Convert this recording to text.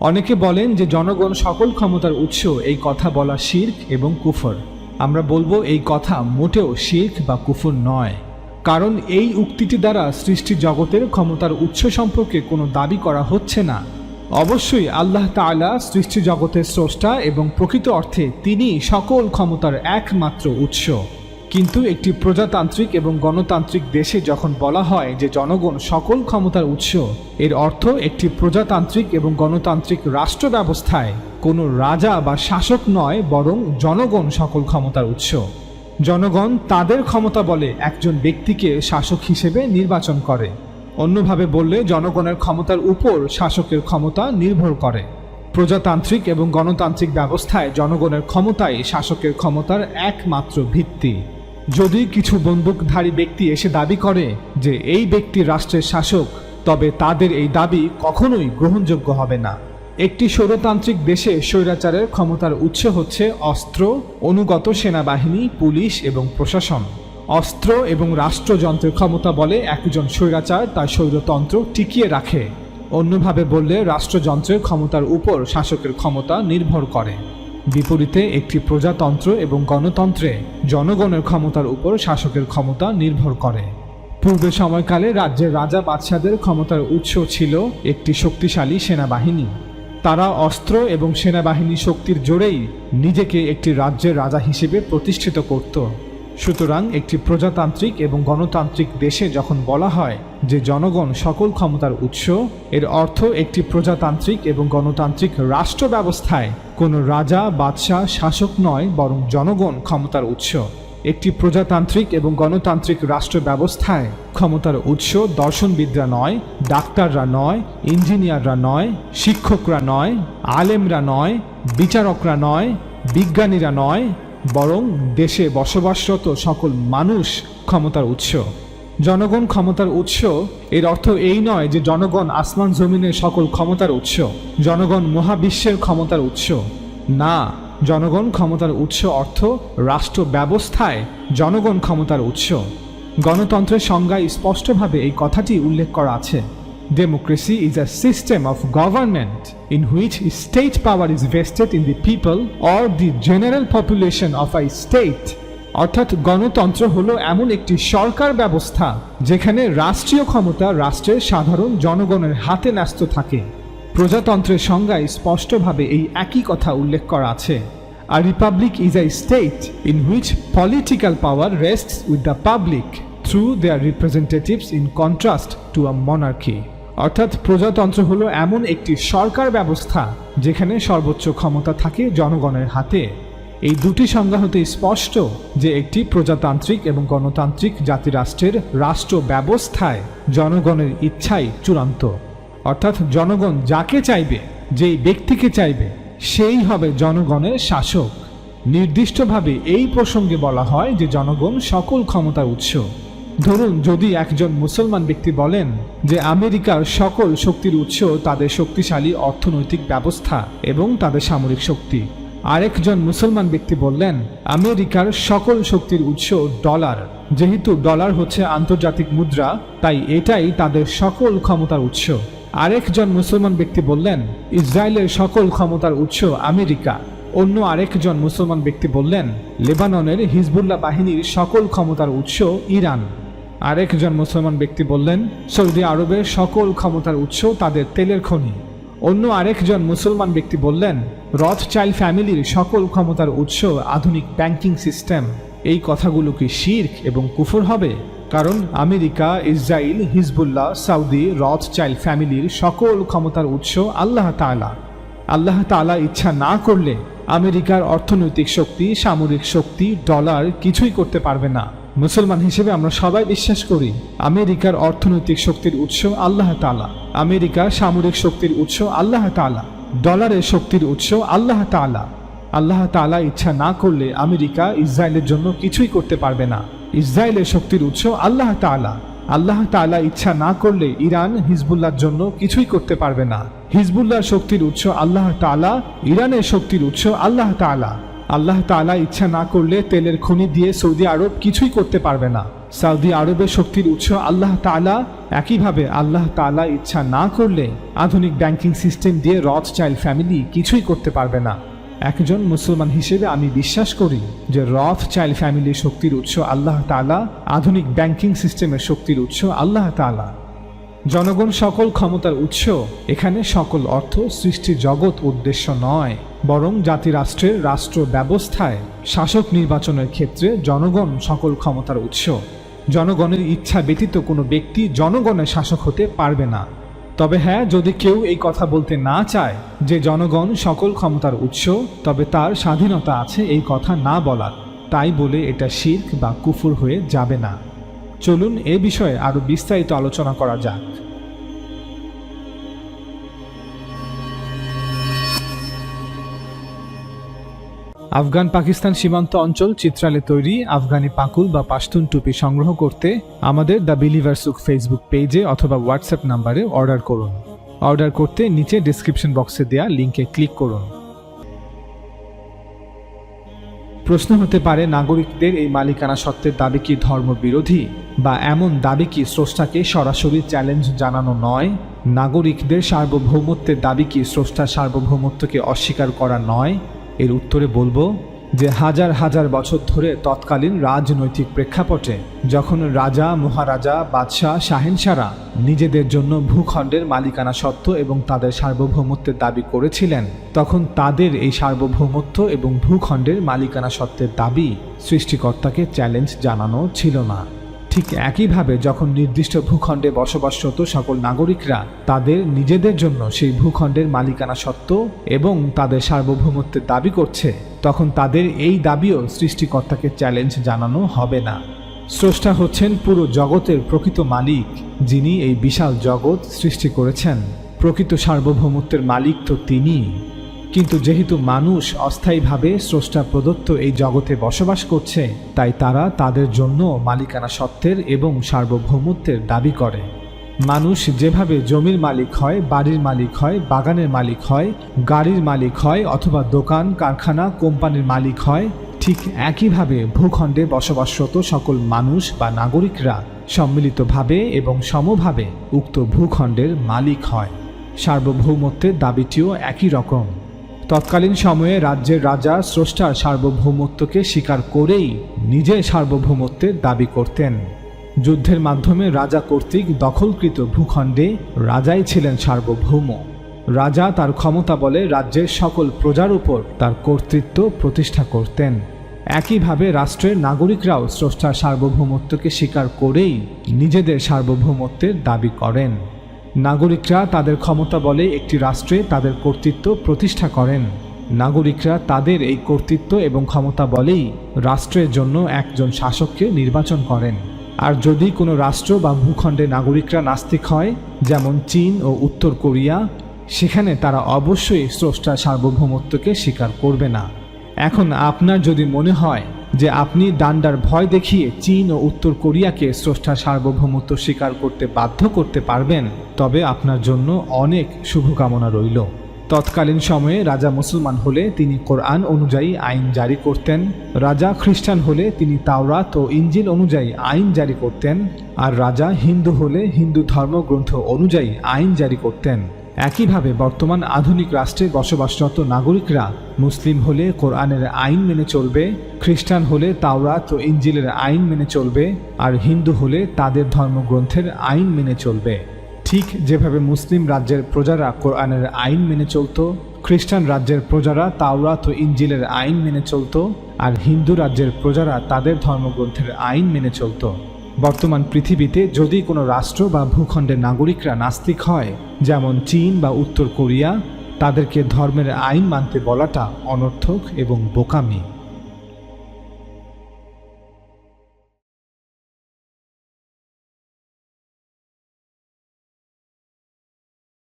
অনেকে বলেন যে জনগণ সকল ক্ষমতার উৎস, এই কথা বলা শির্ক এবং কুফর। আমরা বলব এই কথা মোটেও শির্ক বা কুফর নয়। কারণ এই উক্তিটি দ্বারা সৃষ্টি জগতের ক্ষমতার উৎস সম্পর্কে কোনো দাবি করা হচ্ছে না। অবশ্যই আল্লাহ তাআলা সৃষ্টি জগতের স্রষ্টা এবং প্রকৃত অর্থে তিনি সকল ক্ষমতার একমাত্র উৎস। কিন্তু একটি প্রজাতান্ত্রিক এবং গণতান্ত্রিক দেশে যখন বলা হয় যে জনগণ সকল ক্ষমতার উৎস, এর অর্থ একটি প্রজাতান্ত্রিক এবং গণতান্ত্রিক রাষ্ট্র ব্যবস্থায় কোনো রাজা বা শাসক নয়, বরং জনগণ সকল ক্ষমতার উৎস। জনগণ তাদের ক্ষমতা বলে একজন ব্যক্তিকে শাসক হিসেবে নির্বাচন করে। অন্যভাবে বললে, জনগণের ক্ষমতার উপর শাসকের ক্ষমতা নির্ভর করে। প্রজাতান্ত্রিক এবং গণতান্ত্রিক ব্যবস্থায় জনগণের ক্ষমতাই শাসকের ক্ষমতার একমাত্র ভিত্তি। যদি কিছু বন্দুকধারী ব্যক্তি এসে দাবি করে যে এই ব্যক্তি রাষ্ট্রের শাসক, তবে তাদের এই দাবি কখনোই গ্রহণযোগ্য হবে না। একটি স্বৈরতান্ত্রিক দেশে স্বৈরাচারের ক্ষমতার উৎস হচ্ছে অস্ত্র, অনুগত সেনাবাহিনী, পুলিশ এবং প্রশাসন। অস্ত্র এবং রাষ্ট্রযন্ত্রের ক্ষমতা বলে একজন স্বৈরাচার তার স্বৈরতন্ত্র টিকিয়ে রাখে। অন্যভাবে বললে, রাষ্ট্রযন্ত্রের ক্ষমতার উপর শাসকের ক্ষমতা নির্ভর করে। বিপরীতে একটি প্রজাতন্ত্র এবং গণতন্ত্রে জনগণের ক্ষমতার উপর শাসকের ক্ষমতা নির্ভর করে। পূর্বে সময়কালে রাজ্যের রাজা বাদশাদের ক্ষমতার উৎস ছিল একটি শক্তিশালী সেনাবাহিনী। তারা অস্ত্র এবং সেনাবাহিনী শক্তির জোরেই নিজেকে একটি রাজ্যের রাজা হিসেবে প্রতিষ্ঠিত করত। সুতরাং একটি প্রজাতান্ত্রিক এবং গণতান্ত্রিক দেশে যখন বলা হয় যে জনগণ সকল ক্ষমতার উৎস, এর অর্থ একটি প্রজাতান্ত্রিক এবং গণতান্ত্রিক রাষ্ট্র ব্যবস্থায় কোনো রাজা, বাদশাহ, শাসক নয়, বরং জনগণ ক্ষমতার উৎস। একটি প্রজাতান্ত্রিক এবং গণতান্ত্রিক রাষ্ট্র ব্যবস্থায় ক্ষমতার উৎস দর্শনবিদরা নয়, ডাক্তাররা নয়, ইঞ্জিনিয়াররা নয়, শিক্ষকরা নয়, আলেমরা নয়, বিচারকরা নয়, বিজ্ঞানীরা নয় বরং দেশে বসবাসরত সকল মানুষ ক্ষমতার উৎস। জনগণ ক্ষমতার উৎস, এর অর্থ এই নয় যে জনগণ আসমান জমিনের সকল ক্ষমতার উৎস, জনগণ মহাবিশ্বের ক্ষমতার উৎস। না, জনগণ ক্ষমতার উৎস অর্থ রাষ্ট্র ব্যবস্থায় জনগণ ক্ষমতার উৎস। গণতন্ত্রের সংজ্ঞায় স্পষ্টভাবে এই কথাটি উল্লেখ করা আছে। Democracy is a system of government in which state power is vested in the people or the general population of a state. অর্থাৎ গণতন্ত্র হলো এমন একটি সরকার ব্যবস্থা যেখানে রাষ্ট্রীয় ক্ষমতা রাষ্ট্রের সাধারণ জনগণের হাতে ন্যস্ত থাকে। প্রজাতন্ত্রের সংজ্ঞায় স্পষ্টভাবে এই একই কথা উল্লেখ করা আছে। আর republic is a state in which political power rest with the public through their representatives in contrast to a monarchy অর্থাৎ প্রজাতন্ত্র হলো এমন একটি সরকার ব্যবস্থা যেখানে সর্বোচ্চ ক্ষমতা থাকে জনগণের হাতে। এই দুটি সংজ্ঞা হতে স্পষ্ট যে একটি প্রজাতান্ত্রিক এবং গণতান্ত্রিক জাতিরাষ্ট্রের রাষ্ট্র ব্যবস্থায় জনগণের ইচ্ছাই চূড়ান্ত। অর্থাৎ জনগণ যাকে চাইবে, যেই ব্যক্তিকে চাইবে, সেই হবে জনগণের শাসক। নির্দিষ্টভাবে এই প্রসঙ্গে বলা হয় যে জনগণ সকল ক্ষমতার উৎস। ধরুন যদি একজন মুসলমান ব্যক্তি বলেন যে আমেরিকার সকল শক্তির উৎস তাদের শক্তিশালী অর্থনৈতিক ব্যবস্থা এবং তাদের সামরিক শক্তি। আরেকজন মুসলমান ব্যক্তি বললেন, আমেরিকার সকল শক্তির উৎস ডলার। যেহেতু ডলার হচ্ছে আন্তর্জাতিক মুদ্রা, তাই এটাই তাদের সকল ক্ষমতার উৎস। আরেকজন মুসলমান ব্যক্তি বললেন, ইসরায়েলের সকল ক্ষমতার উৎস আমেরিকা। অন্য আরেকজন মুসলমান ব্যক্তি বললেন, লেবাননের হিজবুল্লাহ বাহিনীর সকল ক্ষমতার উৎস ইরান। আরেকজন মুসলমান ব্যক্তি বললেন, সৌদি আরবের সকল ক্ষমতার উৎস তাদের তেলের খনি। অন্য আরেকজন মুসলমান ব্যক্তি বললেন রথ চাইল্ড ফ্যামিলির সকল ক্ষমতার উৎস আধুনিক ব্যাংকিং সিস্টেম। এই কথাগুলো কি শির্ক এবং কুফর হবে? কারণ America Israel Hezbollah Saudi Rothschild ফ্যামিলির সকল ক্ষমতার উৎস আল্লাহ তাআলা। আল্লাহ তাআলা ইচ্ছা না করলে আমেরিকার অর্থনৈতিক শক্তি, সামরিক শক্তি, ডলার কিছুই করতে পারবে না। মুসলমান হিসেবে আমরা সবাই বিশ্বাস করি, আমেরিকার অর্থনৈতিক শক্তির উৎস আল্লাহ তাআলা। আমেরিকার সামরিক শক্তির উৎস আল্লাহ তাআলা। ডলারের শক্তির উৎস আল্লাহ তাআলা। আল্লাহ তাআলা ইচ্ছা না করলে আমেরিকা ইসরায়েলের জন্য কিছুই করতে পারবে না। ইসরায়েলের শক্তির উৎস আল্লাহ তাআলা। আল্লাহ তাআলা ইচ্ছা না করলে ইরান হিজবুল্লাহর জন্য কিছুই করতে পারবে না। হিজবুল্লাহর শক্তির উৎস আল্লাহ তাআলা, ইরানের শক্তির উৎস আল্লাহ তাআলা। আল্লাহ তাআলা ইচ্ছা না করলে তেলের খনি দিয়ে সৌদি আরব কিছুই করতে পারবে না। সৌদি আরবের শক্তির উৎস আল্লাহ তাআলা। একইভাবে আল্লাহ তাআলা ইচ্ছা না করলে আধুনিক ব্যাংকিং সিস্টেম দিয়ে রথ চাইল্ড ফ্যামিলি কিছুই করতে পারবে না। একজন মুসলমান হিসেবে আমি বিশ্বাস করি যে রথ চাইল্ড ফ্যামিলির শক্তির উৎস আল্লাহ তাআলা, আধুনিক ব্যাংকিং সিস্টেমের শক্তির উৎস আল্লাহ তাআলা। জনগণ সকল ক্ষমতার উৎস, এখানে সকল অর্থ সৃষ্টি জগৎ উদ্দেশ্য নয়, বরং জাতিরাষ্ট্রের রাষ্ট্র ব্যবস্থায়, শাসক নির্বাচনের ক্ষেত্রে জনগণ সকল ক্ষমতার উৎস। জনগণের ইচ্ছা ব্যতীত কোনো ব্যক্তি জনগণের শাসক হতে পারবে না। তবে হ্যাঁ যদি কেউ এই কথা বলতে না চায় যে জনগণ সকল ক্ষমতার উৎস, তবে তার স্বাধীনতা আছে এই কথা না বলার। তাই বলে এটা শির্ক বা কুফুর হয়ে যাবে না। চলুন এ বিষয়ে আরও বিস্তারিত আলোচনা করা যাক। আফগান পাকিস্তান সীমান্ত অঞ্চল চিত্রালে তৈরি আফগানি পাকুল বা পাশতুন টুপি সংগ্রহ করতে আমাদের দ্য বিলিভার সুক ফেসবুক পেজে অথবা হোয়াটসঅ্যাপ নাম্বারে অর্ডার করুন। অর্ডার করতে নিচে ডিসক্রিপশন বক্সে দেওয়া লিঙ্কে ক্লিক করুন। প্রশ্ন হতে পারে, নাগরিকদের এই মালিকানা সত্ত্বের দাবি কি ধর্মবিরোধী বা এমন দাবি কি স্রষ্টাকে সরাসরি চ্যালেঞ্জ জানানো নয়? নাগরিকদের সার্বভৌমত্বের দাবি কি স্রষ্টার সার্বভৌমত্বকে অস্বীকার করা নয়? এর উত্তরে বলব যে হাজার হাজার বছর ধরে তৎকালীন রাজনৈতিক প্রেক্ষাপটে যখন রাজা, মহারাজা, বাদশাহ শাহেনশারা নিজেদের জন্য ভূখণ্ডের মালিকানা সত্ত্ব এবং তাদের সার্বভৌমত্বের দাবি করেছিলেন, তখন তাদের এই সার্বভৌমত্ব এবং ভূখণ্ডের মালিকানা সত্ত্বের দাবি সৃষ্টিকর্তাকে চ্যালেঞ্জ জানানো ছিল না। ঠিক একইভাবে যখন নির্দিষ্ট ভূখণ্ডে বসবাসরত সকল নাগরিকরা তাদের নিজেদের জন্য সেই ভূখণ্ডের মালিকানা সত্ত্ব এবং তাদের সার্বভৌমত্বের দাবি করছে, তখন তাদের এই দাবিও সৃষ্টিকর্তাকে চ্যালেঞ্জ জানানো হবে না। স্রষ্টা হচ্ছেন পুরো জগতের প্রকৃত মালিক, যিনি এই বিশাল জগৎ সৃষ্টি করেছেন। প্রকৃত সার্বভৌমত্বের মালিক তো তিনিই। কিন্তু যেহেতু মানুষ অস্থায়ীভাবে স্রষ্টা প্রদত্ত এই জগতে বসবাস করছে, তাই তারা তাদের জন্য মালিকানা সত্ত্বের এবং সার্বভৌমত্বের দাবি করে। মানুষ যেভাবে জমির মালিক হয়, বাড়ির মালিক হয়, বাগানের মালিক হয়, গাড়ির মালিক হয় অথবা দোকান, কারখানা, কোম্পানির মালিক হয়, ঠিক একইভাবে ভূখণ্ডে বসবাসরত সকল মানুষ বা নাগরিকরা সম্মিলিতভাবে এবং সমভাবে উক্ত ভূখণ্ডের মালিক হয়। সার্বভৌমত্বের দাবিটিও একই রকম। তৎকালীন সময়ে রাজ্যের রাজা স্রষ্টার সার্বভৌমত্বকে স্বীকার করেই নিজের সার্বভৌমত্বের দাবি করতেন। যুদ্ধের মাধ্যমে রাজা কর্তৃক দখলকৃত ভূখণ্ডে রাজাই ছিলেন সার্বভৌম। রাজা তার ক্ষমতা বলে রাজ্যের সকল প্রজার উপর তার কর্তৃত্ব প্রতিষ্ঠা করতেন। একইভাবে রাষ্ট্রের নাগরিকরাও স্রষ্টার সার্বভৌমত্বকে স্বীকার করেই নিজেদের সার্বভৌমত্বের দাবি করেন। নাগরিকরা তাদের ক্ষমতা বলে একটি রাষ্ট্রে তাদের কর্তৃত্ব প্রতিষ্ঠা করেন। নাগরিকরা তাদের এই কর্তৃত্ব এবং ক্ষমতা বলেই রাষ্ট্রের জন্য একজন শাসককে নির্বাচন করেন। আর যদি কোনো রাষ্ট্র বা ভূখণ্ডে নাগরিকরা নাস্তিক হয়, যেমন চীন ও উত্তর কোরিয়া, সেখানে তারা অবশ্যই স্রষ্টার সার্বভৌমত্বকে স্বীকার করবে না। এখন আপনার যদি মনে হয় যে আপনি ডান্ডার ভয় দেখিয়ে চীন ও উত্তর কোরিয়াকে স্রষ্টার সার্বভৌমত্ব স্বীকার করতে বাধ্য করতে পারবেন, তবে আপনার জন্য অনেক শুভকামনা রইল। তৎকালীন সময়ে রাজা মুসলমান হলে তিনি কোরআন অনুযায়ী আইন জারি করতেন, রাজা খ্রিস্টান হলে তিনি তাওরাত ও ইঞ্জিল অনুযায়ী আইন জারি করতেন, আর রাজা হিন্দু হলে হিন্দু ধর্মগ্রন্থ অনুযায়ী আইন জারি করতেন। একইভাবে বর্তমান আধুনিক রাষ্ট্রে বসবাসরত নাগরিকরা মুসলিম হলে কোরআনের আইন মেনে চলবে, খ্রিস্টান হলে তাওরাত ও ইঞ্জিলের আইন মেনে চলবে, আর হিন্দু হলে তাদের ধর্মগ্রন্থের আইন মেনে চলবে। ঠিক যেভাবে মুসলিম রাজ্যের প্রজারা কোরআনের আইন মেনে চলত, খ্রিস্টান রাজ্যের প্রজারা তাওরাত ও ইঞ্জিলের আইন মেনে চলত, আর হিন্দু রাজ্যের প্রজারা তাদের ধর্মগ্রন্থের আইন মেনে চলত। বর্তমান পৃথিবীতে যদি কোনো রাষ্ট্র বা ভূখণ্ডের নাগরিকরা নাস্তিক হয়, যেমন চীন বা উত্তর কোরিয়া, তাদেরকে ধর্মের আইন মানতে বলাটা অনর্থক এবং বোকামি।